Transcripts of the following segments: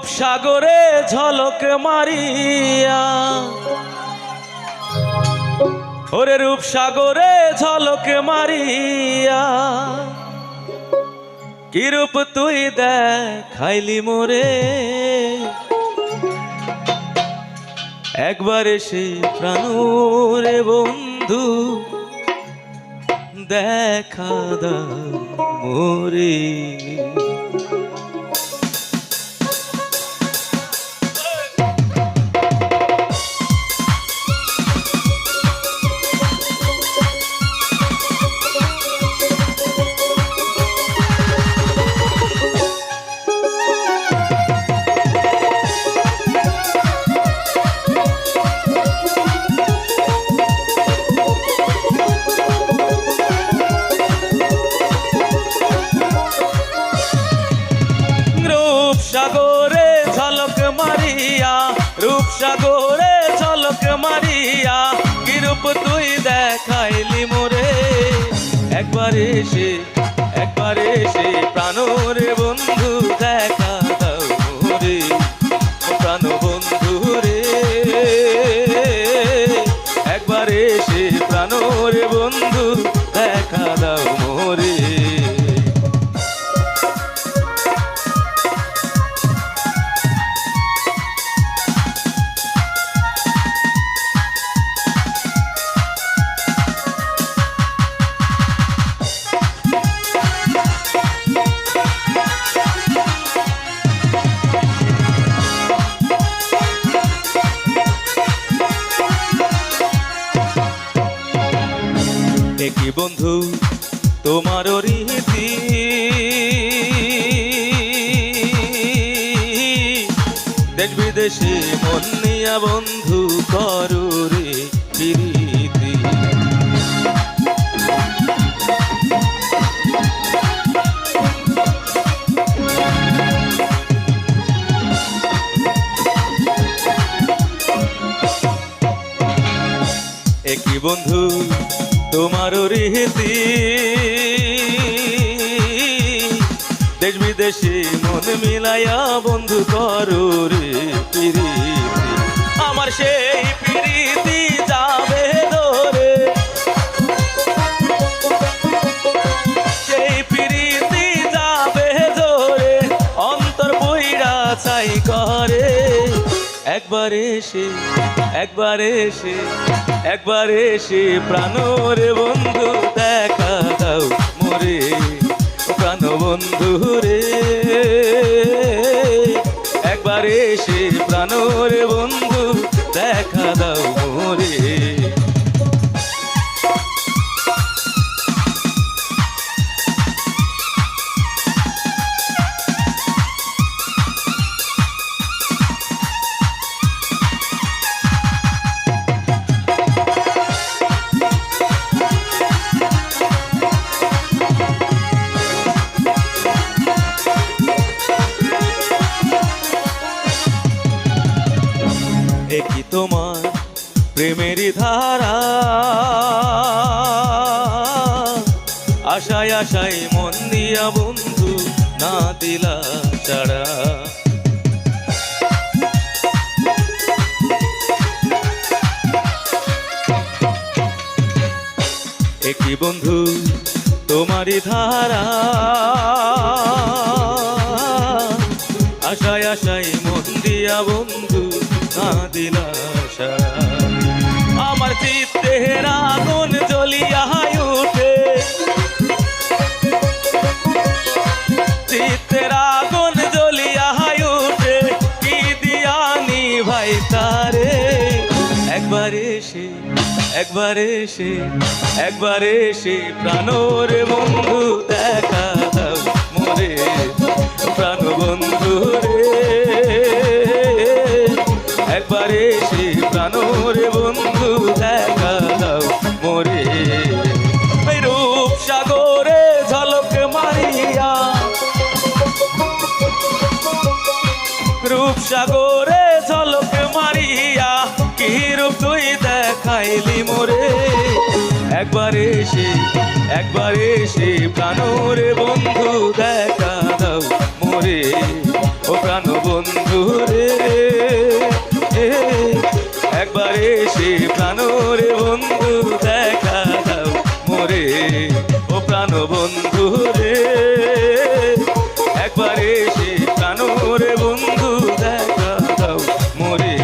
রূপ সাগরে ঝলক মারিয়া। ওরে রূপ সাগরে ঝলক মারিয়া। কি রূপ তুই দেখাইলি মোরে? একবার এসে প্রাণরে বন্ধু দেখা দা মোরে। সাগরে ঝলক মারিয়া কিরূপ তুই দেখাইলি মোরে? একবার এসে একবার এসে প্রাণরে বন্ধু একই বন্ধু? তোমার রীতি। দেশ বিদেশে মন নিয়া বন্ধু করো রে প্রীতি। একই বন্ধু? তোমার রীতি। দেশ বিদেশি মন মিলাইয়া বন্ধু করো রে আমার সেই প্রীতি যাবে ধরে। সেই প্রীতি যাবে ধরে। অন্তর বইরা চাই করে। একবার এসে একবার এসে একবার এসে প্রাণরে বন্ধু দেখা দাও মরে। প্রাণ বন্ধু রে। তোমার প্রেমেরই ধারা। আশায় আশায় মন দিয়া বন্ধু না দিলা ছাড়া। একই বন্ধু তোমারই ধারা। আশায় আশায় মন দিয়া বন্ধু আমার চিত্তে আগুন জ্বলিয়া উঠে। চিত্তের আগুন জ্বলিয়া উঠে। কি দিয়ানি ভাই তারে? একবার এসে একবার এসে একবার এসে প্রাণর বন্ধু দেখা। একবার এসে প্রাণর বন্ধু দেখা দাও মোরে। রূপ সাগরে ঝলক মারিয়া। রূপ সাগরে ঝলক মারিয়া, কি রূপ তুই দেখাইলি মোরে? একবার এসে একবার এসে প্রাণরে বন্ধু দেখা সে প্রাণরে বন্ধু দেখা দাও মোরে। ও প্রাণ বন্ধু রে, একবারে সে প্রাণরে বন্ধু দেখা দাও মোরে।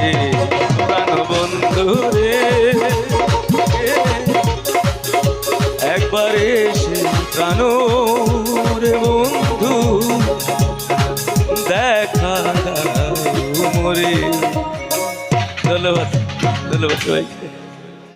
প্রাণ বন্ধু রে, একবারে সে প্রাণ ধন্যবাদ সবাইকে